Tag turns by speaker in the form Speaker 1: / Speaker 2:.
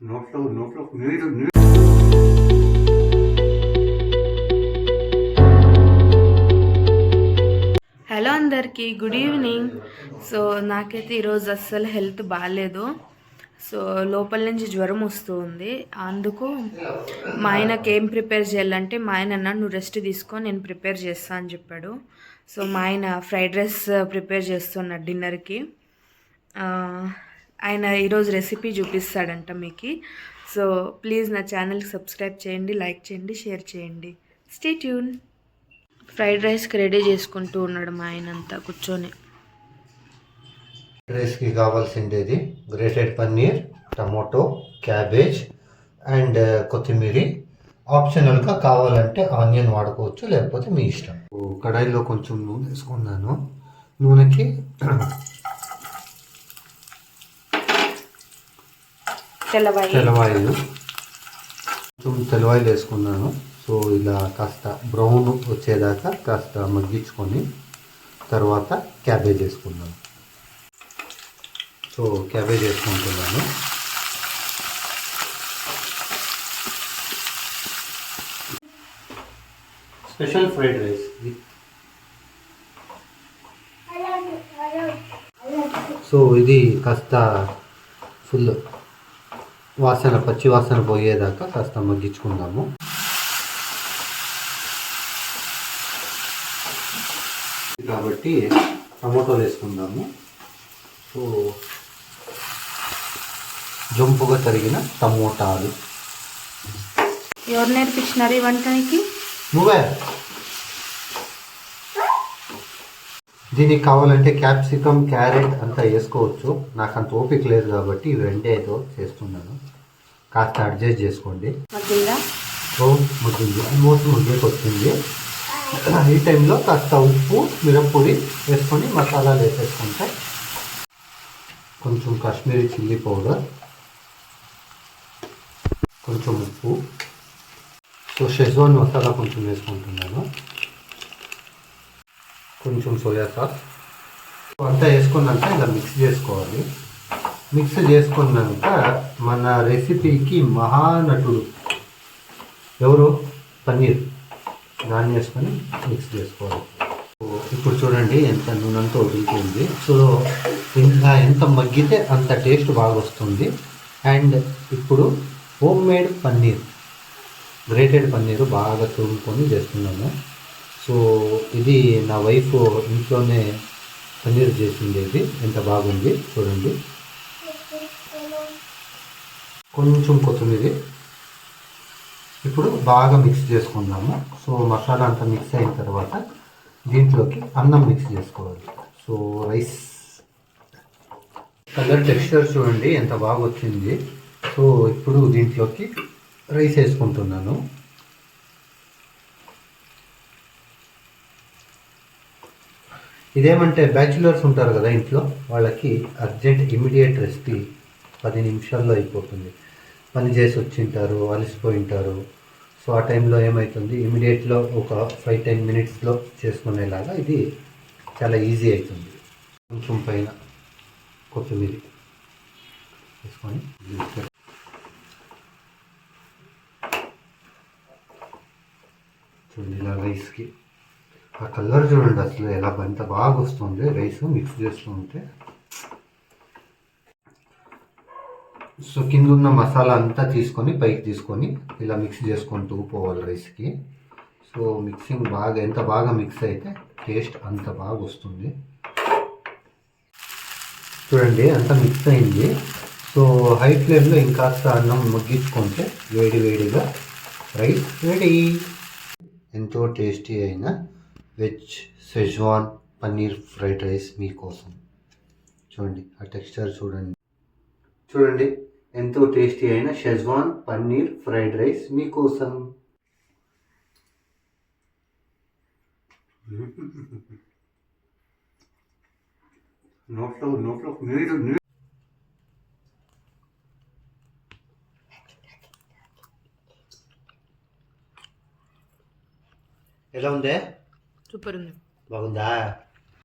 Speaker 1: నోట్లో నోట్లో నీరు నీరు.
Speaker 2: హలో అందరికీ గుడ్ ఈవినింగ్. సో నాకైతే ఈరోజు అస్సలు హెల్త్ బాగాలేదు సో లోపల నుంచి జ్వరం వస్తూ ఉంది అందుకు మా ఆయనకి ఏం ప్రిపేర్ చేయాలంటే మా ఆయన అన్నాడు నువ్వు రెస్ట్ తీసుకో నేను ప్రిపేర్ చేస్తా అని చెప్పాడు. సో మా ఆయన ఫ్రైడ్ రైస్ ప్రిపేర్ చేస్తున్నాడు డిన్నర్కి. ఆయన ఈరోజు రెసిపీ చూపిస్తాడంట మీకు. సో ప్లీజ్ నా ఛానల్కి సబ్స్క్రైబ్ చేయండి లైక్ చేయండి షేర్ చేయండి. స్టే ట్యూన్ ఫ్రైడ్ రైస్కి రెడీ చేసుకుంటూ ఉన్నాడు మా ఆయన అంతా కూర్చొని.
Speaker 1: రైస్కి కావాల్సిండేది grated paneer tomato cabbage and కొత్తిమీర. ఆప్షనల్గా కావాలంటే ఆనియన్ వాడుకోవచ్చు లేకపోతే మీ ఇష్టం. కడాయిలో కొంచెం నూనె వేసుకున్నాను. నూనెకి తెల్లవాయిలు కొంచెం తెల్లవాయిలు వేసుకున్నాను. సో ఇలా కాస్త బ్రౌన్ వచ్చేదాకా కాస్త మగ్గించుకొని తర్వాత క్యాబేజ్ వేసుకున్నాను. సో క్యాబేజ్ వేసుకుంటున్నాను. స్పెషల్ ఫ్రైడ్ రైస్ సో ఇది కాస్త ఫుల్ వాసన పచ్చి వాసన పోయేదాకా కాస్త మగ్గించుకుందాము. కాబట్టి టమోటాలు వేసుకుందాము. సో జంపుగా తరిగిన టమోటాలు.
Speaker 2: ఎవరు నేర్పించినారు ఈ వంటనికి?
Speaker 1: నువ్వే. దీనికి కావాలంటే క్యాప్సికమ్ క్యారెట్ అంతా వేసుకోవచ్చు. నాకు అంత ఓపిక లేదు కాబట్టి ఇవి రెండే ఏదో చేస్తున్నాను. కాస్త అడ్జస్ట్ చేసుకోండి. సో ముగ్గింది ఆల్మోస్ట్ ముగ్గేకి వచ్చింది. ఈ టైంలో కాస్త ఉప్పు మిరప్పొడి వేసుకొని మసాలాలు వేసేసుకుంటే కొంచెం కాశ్మీరీ చిల్లీ పౌడర్ కొంచెం ఉప్పు. సో షెజ్వాన్ మసాలా కొంచెం వేసుకుంటున్నాను. కొంచెం సోయా సాస్. అంతా వేసుకున్నాక ఇలా మిక్స్ చేసుకోవాలి. మిక్స్ చేసుకున్నాక మన రెసిపీకి మహానటుడు ఎవరు? పన్నీర్. దాన్ని వేసుకొని మిక్స్ చేసుకోవాలి. సో ఇప్పుడు చూడండి ఎంత నూనెంతో వదులుతుంది సో ఇంకా ఎంత మగ్గితే అంత టేస్ట్ బాగా వస్తుంది. అండ్ ఇప్పుడు home made paneer grated paneer బాగా తురుముకొని చేస్తున్నాము. సో ఇది నా వైఫ్ ఇంట్లోనే పన్నీర్ చేసింది ఇది ఎంత బాగుంది చూడండి. కొంచెం కొత్తిమీర. ఇప్పుడు బాగా మిక్స్ చేసుకుందాము. సో మసాలా అంతా మిక్స్ అయిన తర్వాత దీంట్లోకి అన్నం మిక్స్ చేసుకోవాలి. సో రైస్ కలర్ టెక్స్చర్ చూడండి ఎంత బాగా వచ్చింది. సో ఇప్పుడు దీంట్లోకి రైస్ వేసుకుంటున్నాను. ఇదేమంటే బ్యాచులర్స్ ఉంటారు కదా ఇంట్లో వాళ్ళకి అర్జెంట్ ఇమీడియట్ రెసిపీ పది నిమిషాల్లో అయిపోతుంది. పని చేసి వచ్చింటారు అలసిపోయి ఉంటారు సో ఆ టైంలో ఏమవుతుంది ఇమీడియట్లో ఒక ఫైవ్ టెన్ మినిట్స్లో చేసుకునేలాగా ఇది చాలా ఈజీ అవుతుంది కొంచెం పైన కొత్తిమీర వేసుకొని చూడండి ఇలా రైస్కి ఆ కలర్ చూడండి అసలు ఎలా ఎంత బాగా వస్తుంది. రైస్ మిక్స్ చేస్తూ ఉంటే. సో కింద ఉన్న మసాలా అంతా తీసుకొని పైకి తీసుకొని ఇలా మిక్స్ చేసుకుంటూ పోవాలి రైస్కి సో మిక్సింగ్ బాగా ఎంత బాగా మిక్స్ అయితే టేస్ట్ అంత బాగా వస్తుంది. చూడండి అంత మిక్స్ అయింది. సో హై ఫ్లేమ్లో ఇంకాస్త అన్నం ముగ్గించుకుంటే వేడి వేడిగా రైస్ రెడీ ఎంతో టేస్టీ అయిన veg schezwan paneer fried rice మీకోసం. చూడండి ఆ టెక్స్చర్ చూడండి. చూడండి ఎంతో టేస్టీ అయిన షెజ్వాన్ పన్నీర్ ఫ్రైడ్ రైస్ మీకోసం. నోట్లో నోట్లో నీరు నీరు ఎలా ఉందే?
Speaker 2: సూపర్ ఉంది.
Speaker 1: బాగుందా?